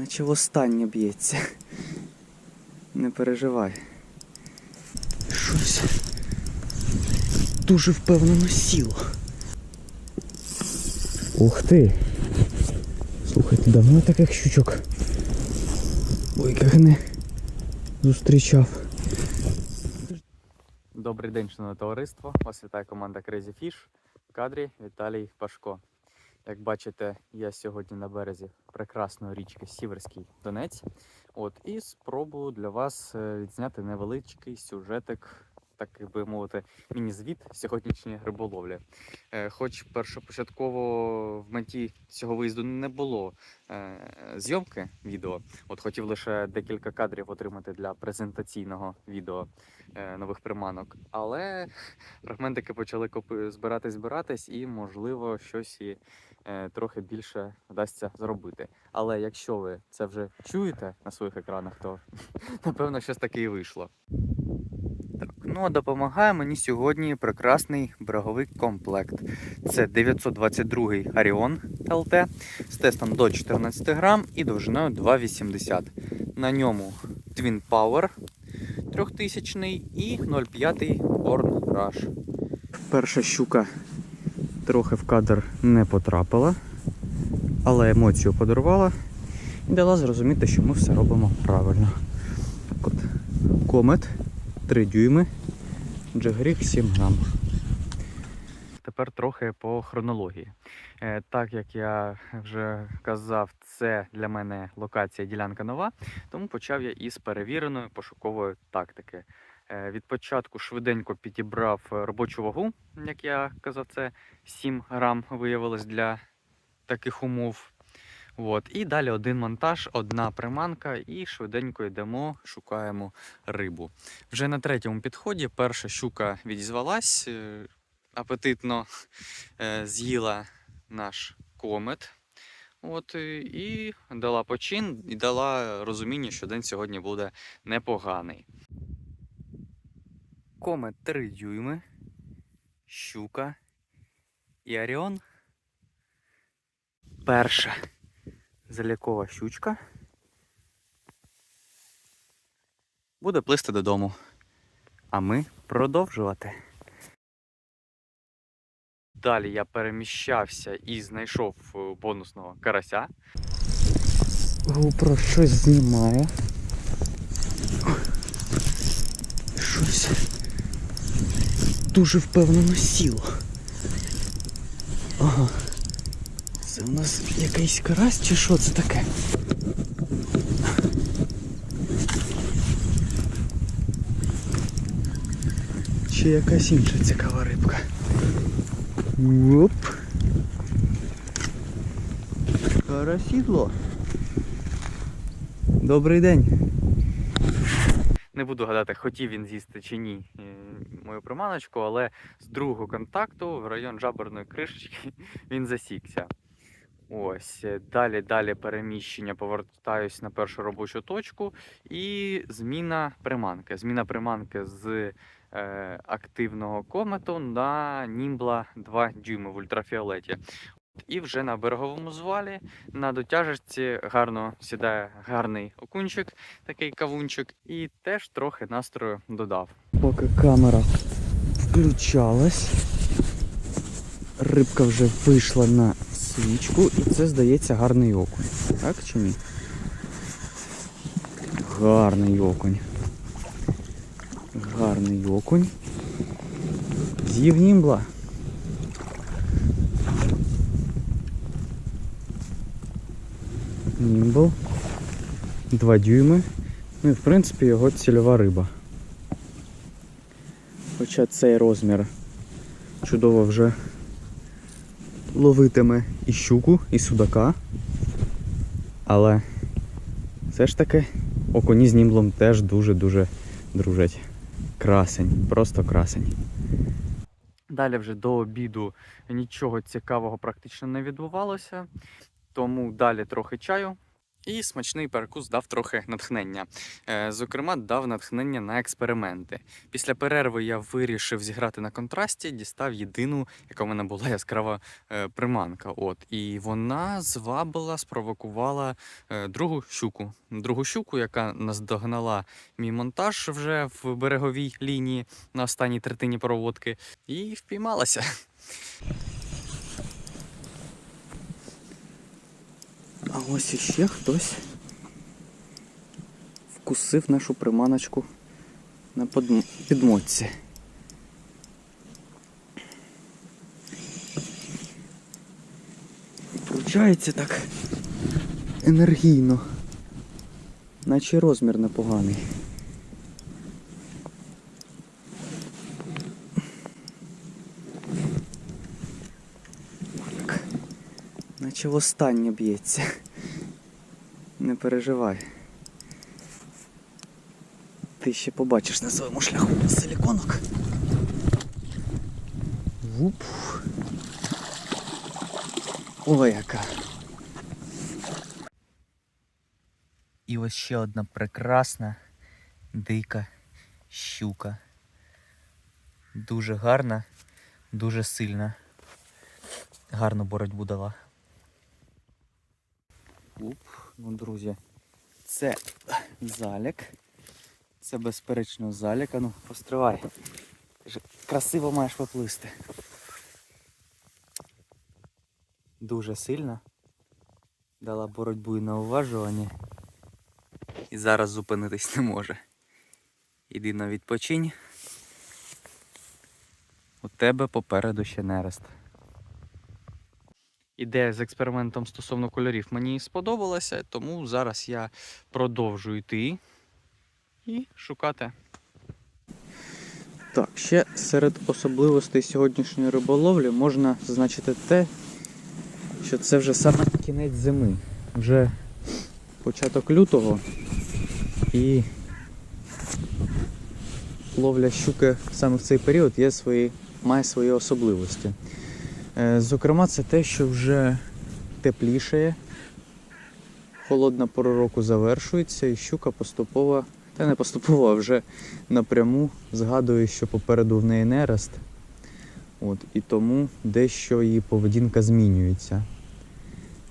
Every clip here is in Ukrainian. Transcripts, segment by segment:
Наче востаннє б'ється. Не переживай. Щось дуже впевнено сіло. Ух ти! Слухайте, давно я таких щучок. Ой, як не зустрічав. Добрий день, шановне товариство. Вас вітає команда Crazy Fish. В кадрі Віталій Пашко. Як бачите, я сьогодні на березі прекрасної річки Сіверський Донець. От, і спробую для вас е, відзняти невеличкий сюжетик, так би мовити, міні-звіт сьогоднішньої риболовлі. Е, Хоч першопочатково в меті цього виїзду не було е, зйомки відео, от хотів лише декілька кадрів отримати для презентаційного відео нових приманок. Але фрагментики почали копи- збиратись, збиратись, і можливо щось і трохи більше вдасться зробити. Але якщо ви це вже чуєте на своїх екранах, то напевно щось таке і вийшло. Так, ну а допомагає мені сьогодні прекрасний береговий комплект. Це 922 й Arion LT з тестом до 14 грам і довжиною 2,80. На ньому Twin Power 3000 і 0,5 Born Rush. Перша щука трохи в кадр не потрапила, але емоцію подарувала і дала зрозуміти, що ми все робимо правильно. Так от, комет 3 дюйми, джигріг 7 грам. Тепер трохи по хронології. Е, Так як я вже казав, це для мене локація ділянка нова, тому почав я із перевіреної пошукової тактики. Е, Від початку швиденько підібрав е, робочу вагу, як я казав, це 7 грам виявилось для таких умов. От. І далі один монтаж, одна приманка, і швиденько йдемо, шукаємо рибу. Вже на третьому підході перша щука відізвалась, е, апетитно з'їла наш комет. От, і дала почин, і дала розуміння, що день сьогодні буде непоганий. Комет 3 дюйми, щука і Оріон. Перша залякова щучка. Буде плисти додому. А ми продовжувати. Далі я переміщався і знайшов е, бонусного карася. GoPro щось знімає. Щось дуже впевнено сіло. Ага. Це у нас якийсь карась чи що це таке? Чи якась інша цікава рибка? Оп. Карасідло. Добрий день. Не буду гадати, хотів він з'їсти чи ні мою приманочку, але з другого контакту в район жаберної кришечки він засікся. Ось, е, далі, далі переміщення, повертаюсь на першу робочу точку і зміна приманки. Зміна приманки з е, активного комету на німбла 2 дюйми в ультрафіолеті. І вже на береговому звалі на дотяжечці гарно сідає гарний окунчик, такий кавунчик, і теж трохи настрою додав. Поки камера включалась, рибка вже вийшла на свічку, і це здається гарний окунь. Так чи ні? Гарний окунь. Гарний окунь. З'їв німбла. Німбл. 2 дюйми. Ну і в принципі його цільова риба. Хоча цей розмір чудово вже ловитиме і щуку, і судака. Але все ж таки окуні з німблом теж дуже-дуже дружать. Красень, просто красень. Далі вже до обіду нічого цікавого практично не відбувалося. Тому далі трохи чаю І смачний перекус дав трохи натхнення. Е, Зокрема, дав натхнення на експерименти. Після перерви я вирішив зіграти на контрасті, дістав єдину, яка в мене була яскрава е, приманка. От і вона звабила, спровокувала е, другу щуку. Другу щуку, яка наздогнала мій монтаж вже в береговій лінії на останній третині проводки, і впіймалася. А ось іще хтось вкусив нашу приманочку на підмотці. Получається так енергійно, наче розмір непоганий. Наче востаннє б'ється. Не переживай. Ти ще побачиш на своєму шляху силіконок. Вуп. Ой, яка. І ось ще одна прекрасна дика щука. Дуже гарна, дуже сильна. Гарну боротьбу дала. Уп, ну, друзі, це залік. Це безперечно залік. А ну, постривай. Красиво маєш поплисти. Дуже сильно. Дала боротьбу і на уважування. І зараз зупинитись не може. Іди на відпочинь. У тебе попереду ще нерест. Ідея з експериментом стосовно кольорів мені сподобалася, тому зараз я продовжую йти і шукати. Так, ще серед особливостей сьогоднішньої риболовлі можна зазначити те, що це вже саме кінець зими. Вже початок лютого і ловля щуки саме в цей період є свої, має свої особливості. Е, Зокрема, це те, що вже теплішає, холодна пора року завершується, і щука поступово, та не поступово, а вже напряму згадує, що попереду в неї нерест. От, і тому дещо її поведінка змінюється.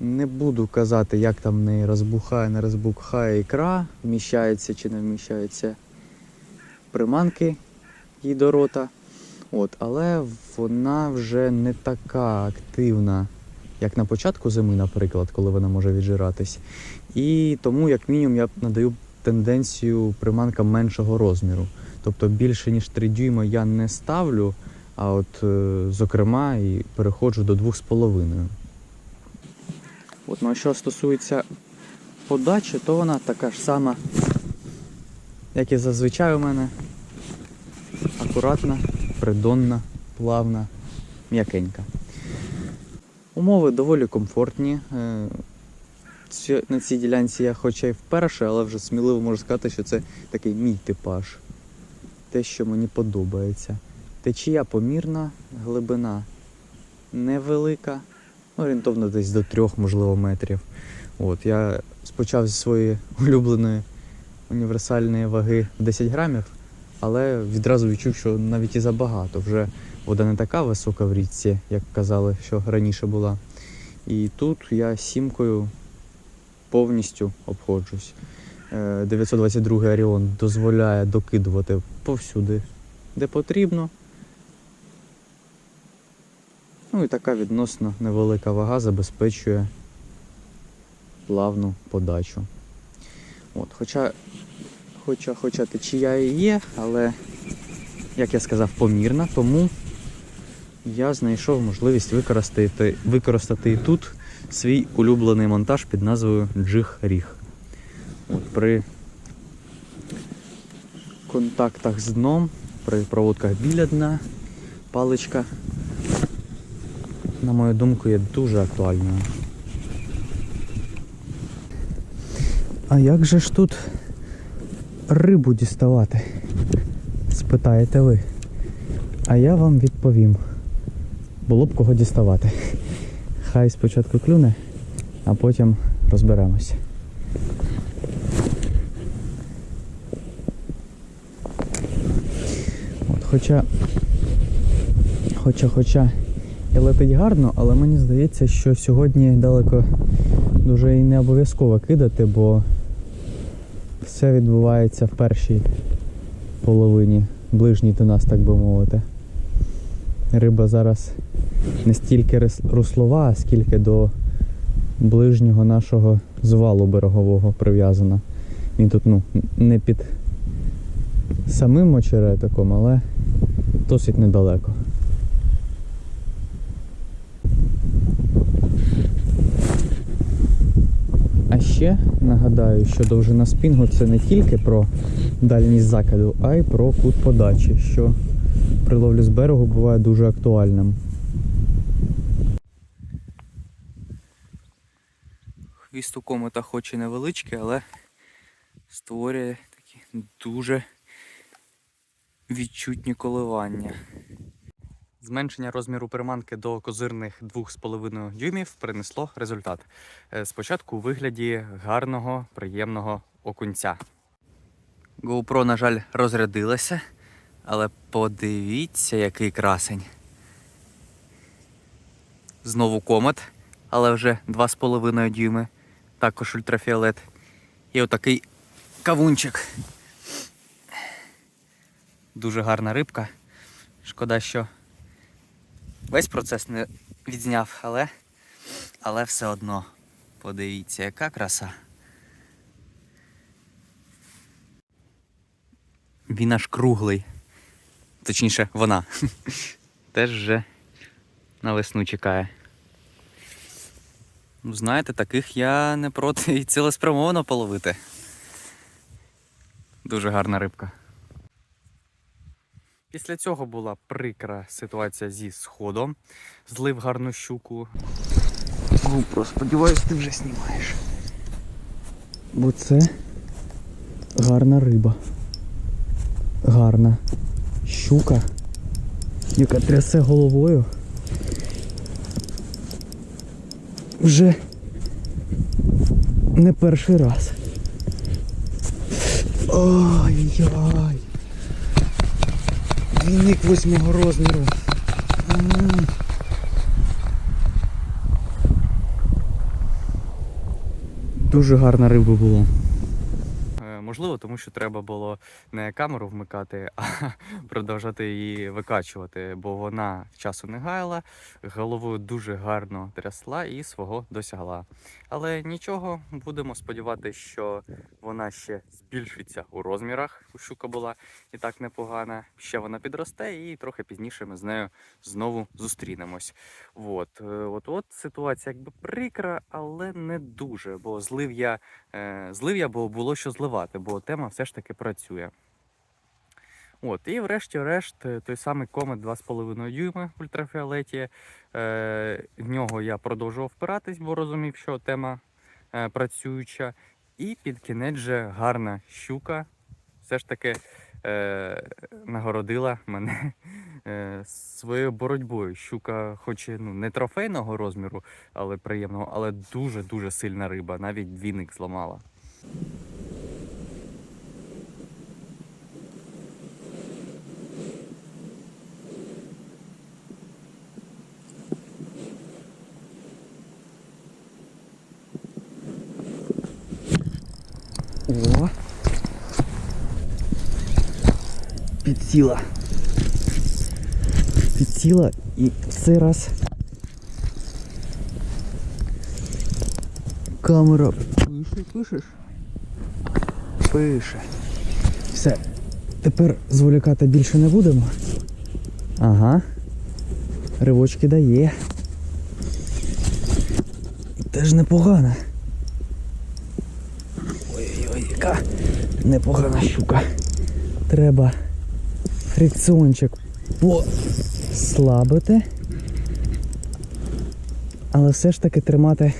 Не буду казати, як там в неї розбухає, не розбухає ікра, вміщається чи не вміщається приманки їй до рота. От, але вона вже не така активна, як на початку зими, наприклад, коли вона може віджиратись. І тому, як мінімум, я надаю тенденцію приманка меншого розміру. Тобто більше ніж 3 дюйма я не ставлю, а от, е, зокрема, і переходжу до 2,5. От, ну, а що стосується подачі, то вона така ж сама, як і зазвичай у мене. Акуратна, придонна, плавна, м'якенька. Умови доволі комфортні. Е, На цій ділянці я хоча й вперше, але вже сміливо можу сказати, що це такий мій типаж. Те, що мені подобається. Течія помірна, глибина невелика, орієнтовно десь до трьох, можливо, метрів. От, я спочав зі своєї улюбленої універсальної ваги в 10 грамів, але відразу відчув, що навіть і забагато. Вже вода не така висока в річці, як казали, що раніше була. І тут я сімкою повністю обходжусь. Е, 922 Аріон дозволяє докидувати повсюди, де потрібно. Ну і така відносно невелика вага забезпечує плавну подачу. От, хоча, хоча, хоча течія і є, але, як я сказав, помірна, тому я знайшов можливість використати, використати і тут свій улюблений монтаж під назвою Джиг Ріг. От, при контактах з дном, при проводках біля дна, паличка, на мою думку, є дуже актуальною. А як же ж тут рибу діставати? Спитаєте ви. А я вам відповім. Було б кого діставати. Хай спочатку клюне, а потім розберемося. От, хоча, хоча, хоча і летить гарно, але мені здається, що сьогодні далеко дуже і не обов'язково кидати, бо все відбувається в першій половині, ближній до нас, так би мовити. Риба зараз не стільки руслова, а скільки до ближнього нашого звалу берегового прив'язана. Він тут ну, не під самим очеретиком, але досить недалеко. А ще нагадаю, що довжина спінгу це не тільки про дальність закиду, а й про кут подачі, що при ловлі з берегу буває дуже актуальним. Хвіст у комета хоч і невеличкий, але створює такі дуже відчутні коливання. Зменшення розміру приманки до козирних 2,5 дюймів принесло результат. Е, Спочатку у вигляді гарного, приємного окунця. GoPro, на жаль, розрядилася, але подивіться, який красень. Знову комет, але вже 2,5 дюйми, також ультрафіолет. І отакий кавунчик. Дуже гарна рибка. Шкода, що весь процес не відзняв, але, але все одно. Подивіться, яка краса. Він аж круглий. Точніше, вона. Теж вже на весну чекає. Ну, знаєте, таких я не проти і цілеспрямовано половити. Дуже гарна рибка. Після цього була прикра ситуація зі сходом. Злив гарну щуку. GoPro, сподіваюсь, ти вже знімаєш. Бо це гарна риба. Гарна щука, яка трясе головою. Вже не перший раз. Ой-ой. Двійник восьмого розміру. Дуже гарна риба була. Можливо, тому що треба було не камеру вмикати, а продовжати її викачувати, бо вона часу не гаяла, головою дуже гарно трясла і свого досягла. Але нічого, будемо сподіватися, що вона ще збільшиться у розмірах. Щука була і так непогана. Ще вона підросте, і трохи пізніше ми з нею знову зустрінемось. От, е, от, от ситуація якби прикра, але не дуже, бо злив я, злив я, бо було що зливати, бо тема все ж таки працює. От, і врешті-решт, е, той самий комет 2,5 дюйми в ультрафіолеті. Е, в нього я продовжував впиратись, бо розумів, що тема е, працююча. І під кінець же гарна щука все ж таки е, нагородила мене е, своєю боротьбою. Щука, хоч ну, не трофейного розміру, але приємного, але дуже-дуже сильна риба. Навіть двійник зламала. О! Підсіла. Підсіла і цей раз камера пише, пишеш? Пише. Все. Тепер зволікати більше не будемо. Ага. Ривочки дає. Теж непогана. Ой-ой-ой, яка непогана щука. Треба фрикціончик послабити. Але все ж таки тримати.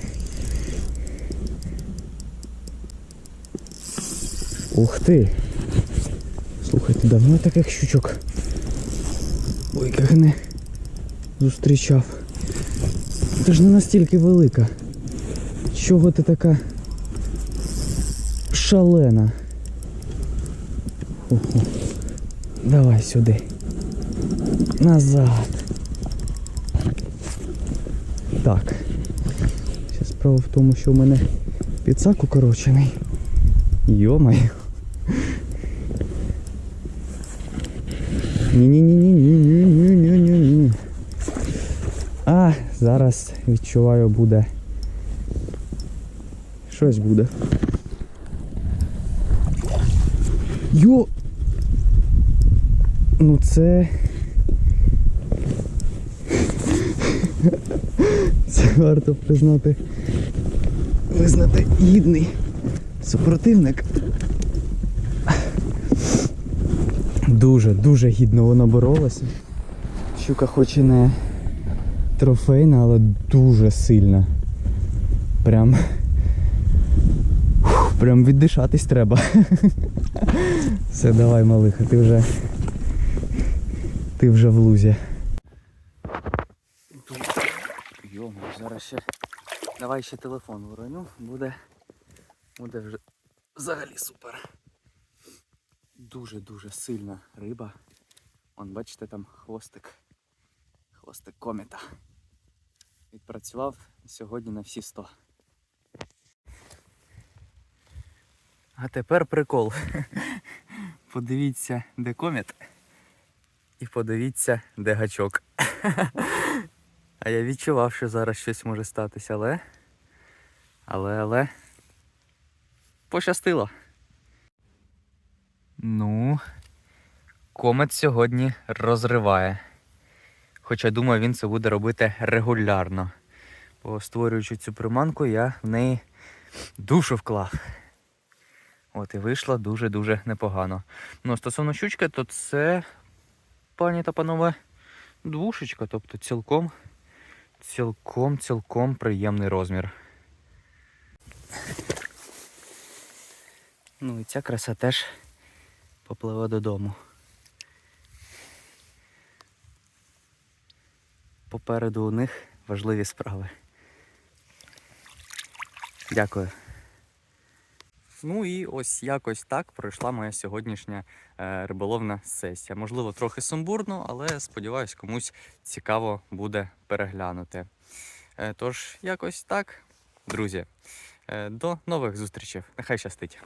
Ух ти! Слухайте, давно я таких щучок. Ой, як не зустрічав. Ти ж не настільки велика. Чого ти така шалена. Ого. Давай сюди. Назад. Так. Ще справа в тому, що у мене підсак укорочений. Йомаю. Ні-ні-ні-ні-ні-ні-ні-ні-ні. А, зараз відчуваю буде. Щось буде. Йо! Ну це. Це варто признати. Визнати гідний супротивник. Дуже, дуже гідно вона боролася. Щука хоч і не трофейна, але дуже сильна. Прям. Прям віддишатись треба. Все, давай, малиха, ти вже. Ти вже в лузі. Йому, зараз ще. Давай ще телефон уроню, буде. Буде вже взагалі супер. Дуже-дуже сильна риба. Вон, бачите, там хвостик. Хвостик комета. Відпрацював сьогодні на всі 100. А тепер прикол. Подивіться, де комет. І подивіться, де гачок. А я відчував, що зараз щось може статися, але. Але, але. Пощастило. Ну, комет сьогодні розриває. Хоча думаю, він це буде робити регулярно. Бо створюючи цю приманку, я в неї душу вклав. От і вийшло дуже-дуже непогано. Ну, стосовно щучки, то це, пані та панове, двушечка, тобто цілком, цілком, цілком приємний розмір. Ну і ця краса теж попливе додому. Попереду у них важливі справи. Дякую. Ну і ось якось так пройшла моя сьогоднішня е, риболовна сесія. Можливо, трохи сумбурно, але сподіваюсь, комусь цікаво буде переглянути. Е, тож, якось так, друзі. Е, до нових зустрічей. Нехай щастить.